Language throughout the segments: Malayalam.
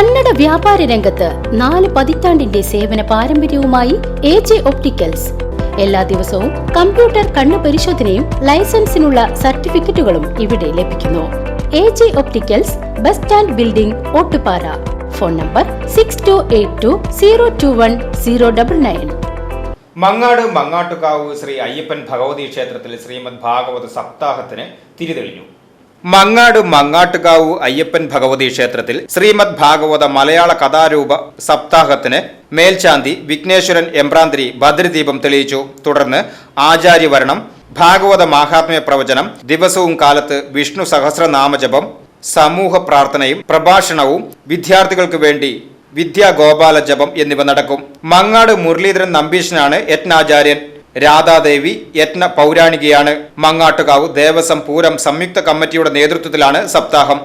കന്നഡ വ്യാപാര രംഗത്ത് നാല് പതിറ്റാണ്ടിന്റെ സേവന പാരമ്പര്യവുമായി എ ജെ ഒപ്റ്റിക്കൽസ്. എല്ലാ ദിവസവും കമ്പ്യൂട്ടർ കണ്ണു പരിശോധനയും ലൈസൻസിനുള്ള സർട്ടിഫിക്കറ്റുകളും ഇവിടെ ലഭിക്കുന്നു. A J opticals bus stand building Ottupara. Phone number six two eight two zero two one zero double nine Mangad Mangattukavu Shri Ayyappan Bhagavathi ക്ഷേത്രത്തിൽ ശ്രീമദ് ഭാഗവത സപ്താഹത്തിന് തിരിതെളിഞ്ഞു. മങ്ങാട് മങ്ങാട്ടുകാവ് അയ്യപ്പൻ ഭഗവതി ക്ഷേത്രത്തിൽ ശ്രീമദ് ഭാഗവത മലയാള കഥാരൂപ സപ്താഹത്തിന് മേൽശാന്തി വിഘ്നേശ്വരൻ എംബ്രാന്തിരി ഭദ്രദീപം തെളിയിച്ചു. തുടർന്ന് ആചാര്യവരണം ഭാഗവത മാഹാത്മ്യ പ്രവചനം ദിവസവും കാലത്ത് വിഷ്ണു സഹസ്രനാമജപം സമൂഹ പ്രാർത്ഥനയും പ്രഭാഷണവും വിദ്യാർത്ഥികൾക്ക് വേണ്ടി വിദ്യാഗോപാല ജപം എന്നിവ നടക്കും. മങ്ങാട് മുരളീധരൻ നമ്പീശനാണ് യജ്ഞാചാര്യൻ രാധാദേവി യജ്ഞ പൗരാണികയാണ്. മങ്ങാട്ടുകാവ് ദേവസ്വം പൂരം സംയുക്ത കമ്മിറ്റിയുടെ നേതൃത്വത്തിലാണ് സപ്താഹം.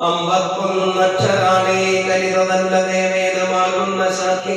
അമ്പത്തൊന്നക്ഷരാണേ കരിതല്ല ദേവേദമാകുന്ന ശാഖി.